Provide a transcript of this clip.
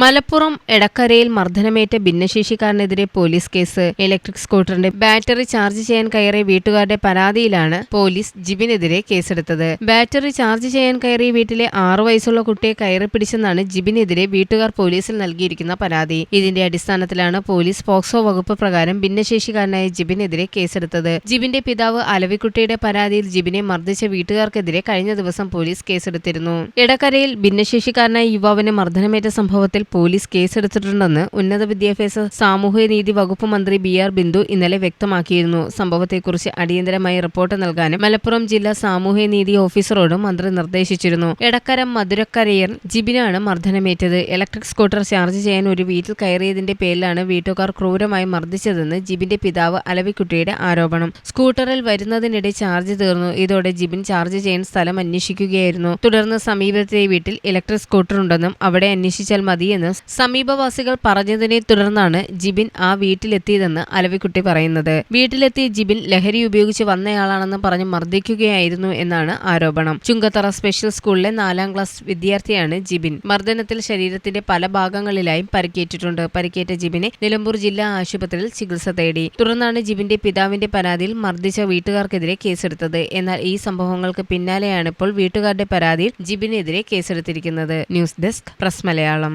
മലപ്പുറം എടക്കരയിൽ മർദ്ദനമേറ്റ ഭിന്നശേഷിക്കാരനെതിരെ പോലീസ് കേസ്. ഇലക്ട്രിക് സ്കൂട്ടറിന്റെ ബാറ്ററി ചാർജ് ചെയ്യാൻ കയറിയ വീട്ടുകാരുടെ പരാതിയിലാണ് പോലീസ് ജിബിനെതിരെ കേസെടുത്തത്. ബാറ്ററി ചാർജ് ചെയ്യാൻ കയറിയ വീട്ടിലെ ആറു വയസ്സുള്ള കുട്ടിയെ കയറി പിടിച്ചെന്നാണ് ജിബിനെതിരെ വീട്ടുകാർ പോലീസിൽ നൽകിയിരിക്കുന്ന പരാതി. ഇതിന്റെ അടിസ്ഥാനത്തിലാണ് പോലീസ് പോക്സോ വകുപ്പ് പ്രകാരം ഭിന്നശേഷിക്കാരനായ ജിബിനെതിരെ കേസെടുത്തത്. ജിബിന്റെ പിതാവ് അലവിക്കുട്ടിയുടെ പരാതിയിൽ ജിബിനെ മർദ്ദിച്ച വീട്ടുകാർക്കെതിരെ കഴിഞ്ഞ ദിവസം പോലീസ് കേസെടുത്തിരുന്നു. എടക്കരയിൽ ഭിന്നശേഷിക്കാരനായ യുവാവിനെ മർദ്ദനമേറ്റ സംഭവത്തിൽ പോലീസ് കേസെടുത്തിട്ടുണ്ടെന്ന് ഉന്നത വിദ്യാഭ്യാസ സാമൂഹ്യനീതി വകുപ്പ് മന്ത്രി ബി ആർ ബിന്ദു ഇന്നലെ വ്യക്തമാക്കിയിരുന്നു. സംഭവത്തെക്കുറിച്ച് അടിയന്തരമായി റിപ്പോർട്ട് നൽകാനും മലപ്പുറം ജില്ലാ സാമൂഹ്യനീതി ഓഫീസറോടും മന്ത്രി നിർദ്ദേശിച്ചിരുന്നു. എടക്കര മധുരക്കരയർ ജിബിനാണ് മർദ്ദനമേറ്റത്. ഇലക്ട്രിക് സ്കൂട്ടർ ചാർജ് ചെയ്യാൻ ഒരു വീട്ടിൽ കയറിയതിന്റെ പേരിലാണ് വീട്ടുകാർ ക്രൂരമായി മർദ്ദിച്ചതെന്ന് ജിബിന്റെ പിതാവ് അലവിക്കുട്ടിയുടെ ആരോപണം. സ്കൂട്ടറിൽ വരുന്നതിനിടെ ചാർജ് തീർന്നു. ഇതോടെ ജിബിൻ ചാർജ് ചെയ്യാൻ സ്ഥലം അന്വേഷിക്കുകയായിരുന്നു. തുടർന്ന് സമീപത്തെ വീട്ടിൽ ഇലക്ട്രിക് സ്കൂട്ടർ ഉണ്ടെന്നും അവിടെ അന്വേഷിച്ചാൽ മതിയെന്ന് സമീപവാസികൾ പറഞ്ഞതിനെ തുടർന്നാണ് ജിബിൻ ആ വീട്ടിലെത്തിയതെന്ന് അലവിക്കുട്ടി പറയുന്നത്. വീട്ടിലെത്തിയ ജിബിൻ ലഹരി ഉപയോഗിച്ച് വന്നയാളാണെന്ന് പറഞ്ഞ് മർദ്ദിക്കുകയായിരുന്നു എന്നാണ് ആരോപണം. ചുങ്കത്തറ സ്പെഷ്യൽ സ്കൂളിലെ നാലാം ക്ലാസ് വിദ്യാർത്ഥിയാണ് ജിബിൻ. മർദ്ദനത്തിൽ ശരീരത്തിന്റെ പല ഭാഗങ്ങളിലായും പരിക്കേറ്റിട്ടുണ്ട്. പരിക്കേറ്റ ജിബിനെ നിലമ്പൂർ ജില്ലാ ആശുപത്രിയിൽ ചികിത്സ തേടി. തുടർന്നാണ് ജിബിന്റെ പിതാവിന്റെ പരാതിയിൽ മർദ്ദിച്ച വീട്ടുകാർക്കെതിരെ കേസെടുത്തത്. എന്നാൽ ഈ സംഭവങ്ങൾക്ക് പിന്നാലെയാണ് ഇപ്പോൾ വീട്ടുകാരുടെ പരാതിയിൽ ജിബിനെതിരെ കേസെടുത്തിരിക്കുന്നത്. News desk press Malayalam.